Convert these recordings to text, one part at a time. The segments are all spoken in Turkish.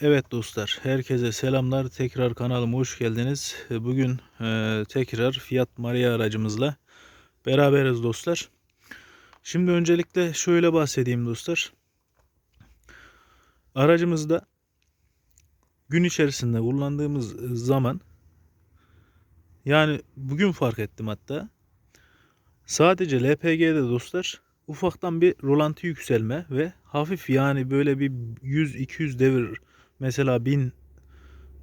Evet dostlar, herkese selamlar. Tekrar kanalıma hoş geldiniz. Bugün e, tekrar Fiat Maria aracımızla beraberiz dostlar. Şimdi öncelikle şöyle bahsedeyim dostlar. Aracımızda gün içerisinde kullandığımız zaman yani bugün fark ettim hatta sadece LPG'de dostlar ufaktan bir rolanti yükselme ve hafif yani böyle bir 100-200 devir mesela 1000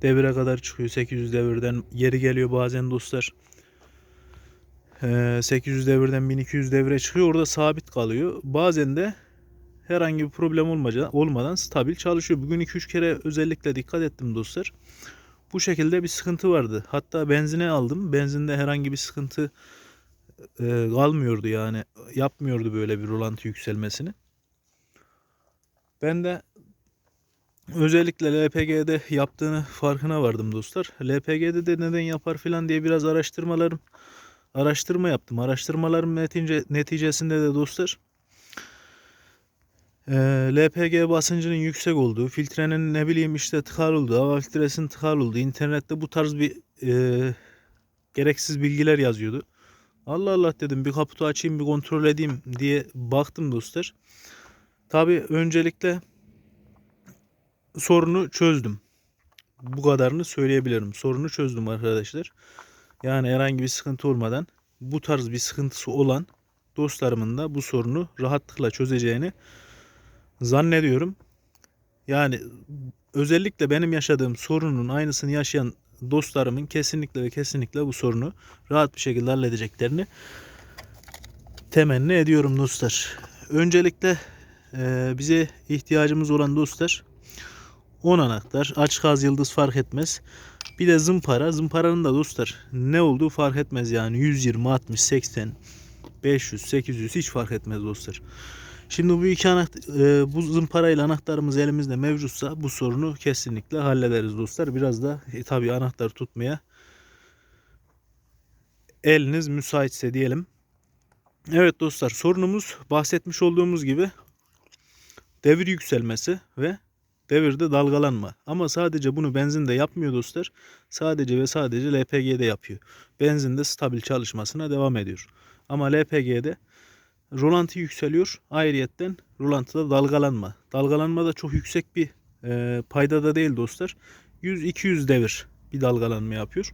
devire kadar çıkıyor 800 devirden. Yeri geliyor bazen dostlar. Ee, 800 devirden 1200 devire çıkıyor orada sabit kalıyor. Bazen de herhangi bir problem olmadan stabil çalışıyor. Bugün 2-3 kere özellikle dikkat ettim dostlar. Bu şekilde bir sıkıntı vardı. Hatta benzine aldım. Benzinde herhangi bir sıkıntı e, kalmıyordu yani. Yapmıyordu böyle bir rolanti yükselmesini. Ben de özellikle LPG'de yaptığını farkına vardım dostlar. LPG'de de neden yapar filan diye biraz araştırmalarım araştırma yaptım. Araştırmalarım netice, neticesinde de dostlar e, LPG basıncının yüksek olduğu, filtrenin ne bileyim işte tıkar olduğu, hava filtresinin tıkar olduğu, internette bu tarz bir e, gereksiz bilgiler yazıyordu. Allah Allah dedim bir kaputu açayım bir kontrol edeyim diye baktım dostlar. Tabi öncelikle sorunu çözdüm. Bu kadarını söyleyebilirim. Sorunu çözdüm arkadaşlar. Yani herhangi bir sıkıntı olmadan bu tarz bir sıkıntısı olan dostlarımın da bu sorunu rahatlıkla çözeceğini zannediyorum. Yani özellikle benim yaşadığım sorunun aynısını yaşayan dostlarımın kesinlikle ve kesinlikle bu sorunu rahat bir şekilde halledeceklerini temenni ediyorum dostlar. Öncelikle bize ihtiyacımız olan dostlar 10 anahtar, aç gaz yıldız fark etmez. Bir de zımpara. Zımparanın da dostlar ne olduğu fark etmez yani 120, 60, 80, 500, 800 hiç fark etmez dostlar. Şimdi bu iki anahtar, e, bu zımparayla anahtarımız elimizde mevcutsa bu sorunu kesinlikle hallederiz dostlar. Biraz da e, tabii anahtar tutmaya eliniz müsaitse diyelim. Evet dostlar sorunumuz bahsetmiş olduğumuz gibi devir yükselmesi ve devirde dalgalanma. Ama sadece bunu benzinde yapmıyor dostlar. Sadece ve sadece LPG'de yapıyor. Benzinde stabil çalışmasına devam ediyor. Ama LPG'de rolanti yükseliyor. Ayrıyetten rolantıda dalgalanma. Dalgalanma da çok yüksek bir e, payda da değil dostlar. 100-200 devir bir dalgalanma yapıyor.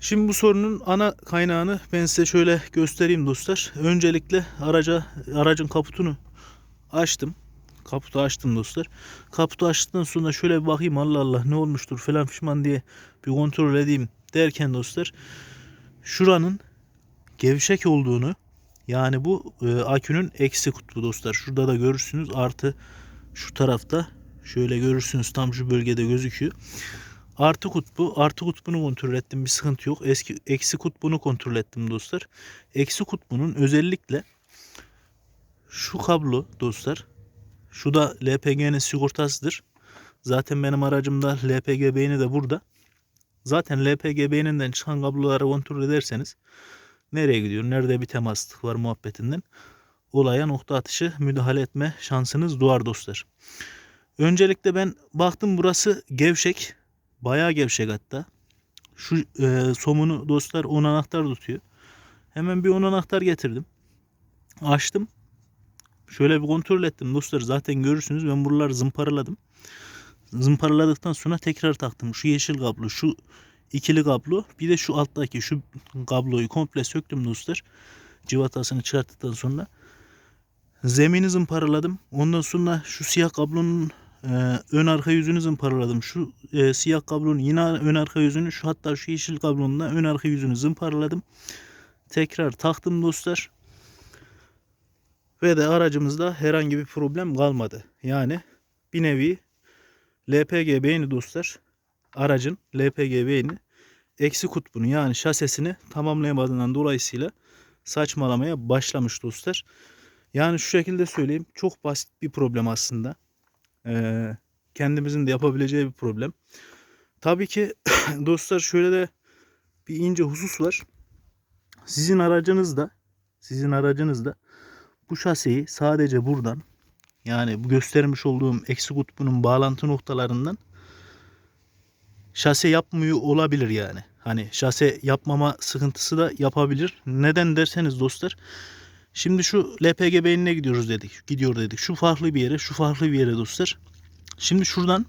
Şimdi bu sorunun ana kaynağını ben size şöyle göstereyim dostlar. Öncelikle araca aracın kaputunu açtım. Kaputu açtım dostlar. Kaputu açtıktan sonra şöyle bir bakayım Allah Allah ne olmuştur falan pişman diye bir kontrol edeyim derken dostlar şuranın gevşek olduğunu yani bu e, akünün eksi kutbu dostlar. Şurada da görürsünüz artı şu tarafta şöyle görürsünüz tam şu bölgede gözüküyor. Artı kutbu, artı kutbunu kontrol ettim bir sıkıntı yok. Eski eksi kutbunu kontrol ettim dostlar. Eksi kutbunun özellikle şu kablo dostlar. Şu da LPG'nin sigortasıdır. Zaten benim aracımda LPG beyni de burada. Zaten LPG beyninden çıkan kabloları kontrol ederseniz nereye gidiyor, nerede bir temaslık var muhabbetinden olaya nokta atışı müdahale etme şansınız doğar dostlar. Öncelikle ben baktım burası gevşek. Bayağı gevşek hatta. Şu e, somunu dostlar 10 anahtar tutuyor. Hemen bir 10 anahtar getirdim. Açtım. Şöyle bir kontrol ettim dostlar. Zaten görürsünüz ben buraları zımparaladım. Zımparaladıktan sonra tekrar taktım. Şu yeşil kablo, şu ikili kablo bir de şu alttaki şu kabloyu komple söktüm dostlar. Civatasını çıkarttıktan sonra zemini zımparaladım. Ondan sonra şu siyah kablonun e, ön arka yüzünü zımparaladım. Şu e, siyah kablonun yine ön arka yüzünü şu hatta şu yeşil kablonun da ön arka yüzünü zımparaladım. Tekrar taktım dostlar. Ve de aracımızda herhangi bir problem kalmadı. Yani bir nevi LPG beyni dostlar aracın LPG beyni eksi kutbunu yani şasesini tamamlayamadığından dolayısıyla saçmalamaya başlamış dostlar. Yani şu şekilde söyleyeyim çok basit bir problem aslında. Ee, kendimizin de yapabileceği bir problem. Tabii ki dostlar şöyle de bir ince husus var. Sizin aracınızda sizin aracınızda bu şaseyi sadece buradan yani bu göstermiş olduğum eksi kutbunun bağlantı noktalarından şase yapmıyor olabilir yani. Hani şase yapmama sıkıntısı da yapabilir. Neden derseniz dostlar. Şimdi şu LPG beynine gidiyoruz dedik. Gidiyor dedik. Şu farklı bir yere, şu farklı bir yere dostlar. Şimdi şuradan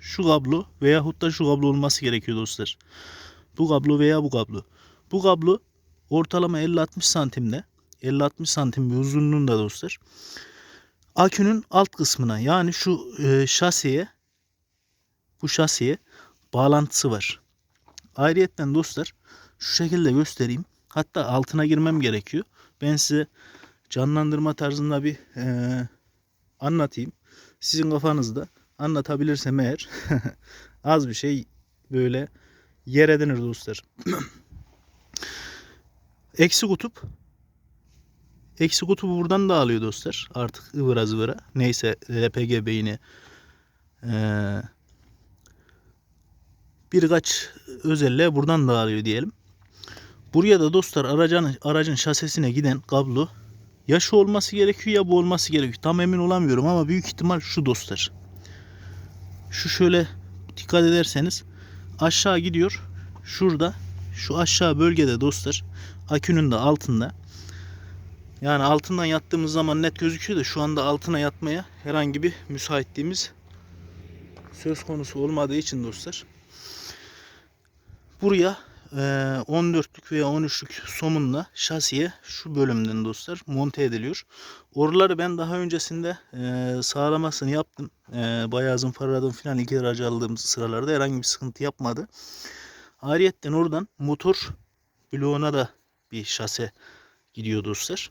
şu kablo veyahut da şu kablo olması gerekiyor dostlar. Bu kablo veya bu kablo. Bu kablo ortalama 50-60 santimde 50-60 santim bir uzunluğunda dostlar. Akünün alt kısmına yani şu e, şasiye bu şasiye bağlantısı var. Ayrıyetten dostlar şu şekilde göstereyim. Hatta altına girmem gerekiyor. Ben size canlandırma tarzında bir e, anlatayım. Sizin kafanızda anlatabilirsem eğer az bir şey böyle yer edinir dostlar. Eksi kutup Eksi kutubu buradan da alıyor dostlar. Artık ıvıra zıvıra. Neyse LPG beyni ee, birkaç özelliğe buradan da alıyor diyelim. Buraya da dostlar aracın, aracın şasesine giden kablo ya şu olması gerekiyor ya bu olması gerekiyor. Tam emin olamıyorum ama büyük ihtimal şu dostlar. Şu şöyle dikkat ederseniz aşağı gidiyor. Şurada şu aşağı bölgede dostlar akünün de altında yani altından yattığımız zaman net gözüküyor da şu anda altına yatmaya herhangi bir müsaitliğimiz söz konusu olmadığı için dostlar. Buraya e, 14'lük veya 13'lük somunla şasiye şu bölümden dostlar monte ediliyor. Oraları ben daha öncesinde e, sağlamasını yaptım. E, bayağı zımparaladım filan ilk aracı aldığım sıralarda herhangi bir sıkıntı yapmadı. Ayrıyetten oradan motor bloğuna da bir şase gidiyor dostlar.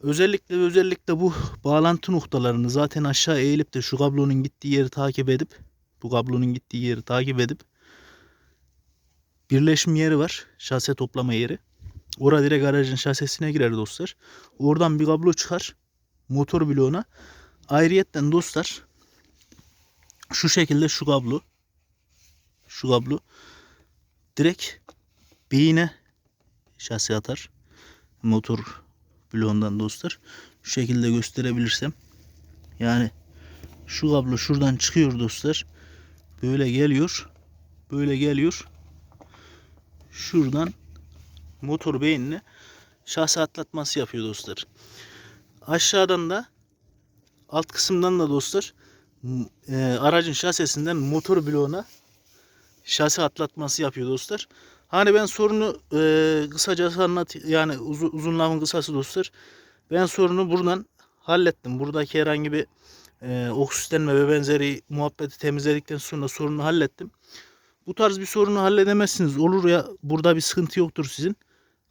Özellikle özellikle bu bağlantı noktalarını zaten aşağı eğilip de şu kablonun gittiği yeri takip edip bu kablonun gittiği yeri takip edip birleşim yeri var. Şase toplama yeri. Orada direkt aracın şasesine girer dostlar. Oradan bir kablo çıkar. Motor bloğuna. Ayrıyetten dostlar şu şekilde şu kablo şu kablo direkt beyine şase atar. Motor bloğundan dostlar. Şu şekilde gösterebilirsem. Yani şu kablo şuradan çıkıyor dostlar. Böyle geliyor. Böyle geliyor. Şuradan motor beynine şase atlatması yapıyor dostlar. Aşağıdan da alt kısımdan da dostlar e, aracın şasesinden motor bloğuna şase atlatması yapıyor dostlar. Hani ben sorunu e, kısaca anlat yani uzun, uzun lafın kısası dostlar. Ben sorunu buradan hallettim. Buradaki herhangi bir e, oksitlenme ve benzeri muhabbeti temizledikten sonra sorunu hallettim. Bu tarz bir sorunu halledemezsiniz. Olur ya burada bir sıkıntı yoktur sizin.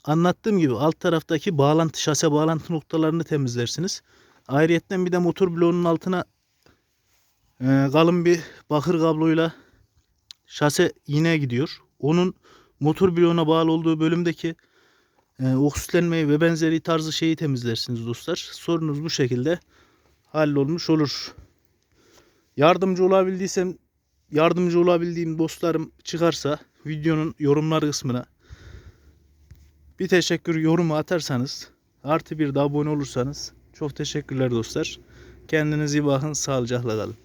Anlattığım gibi alt taraftaki bağlantı, şase bağlantı noktalarını temizlersiniz. Ayrıyetten bir de motor bloğunun altına e, kalın bir bakır kabloyla şase iğne gidiyor. Onun motor bloğuna bağlı olduğu bölümdeki e, oksitlenmeyi ve benzeri tarzı şeyi temizlersiniz dostlar. Sorunuz bu şekilde hallolmuş olur. Yardımcı olabildiysem yardımcı olabildiğim dostlarım çıkarsa videonun yorumlar kısmına bir teşekkür yorumu atarsanız artı bir de abone olursanız çok teşekkürler dostlar. Kendinize iyi bakın. Sağlıcakla kalın.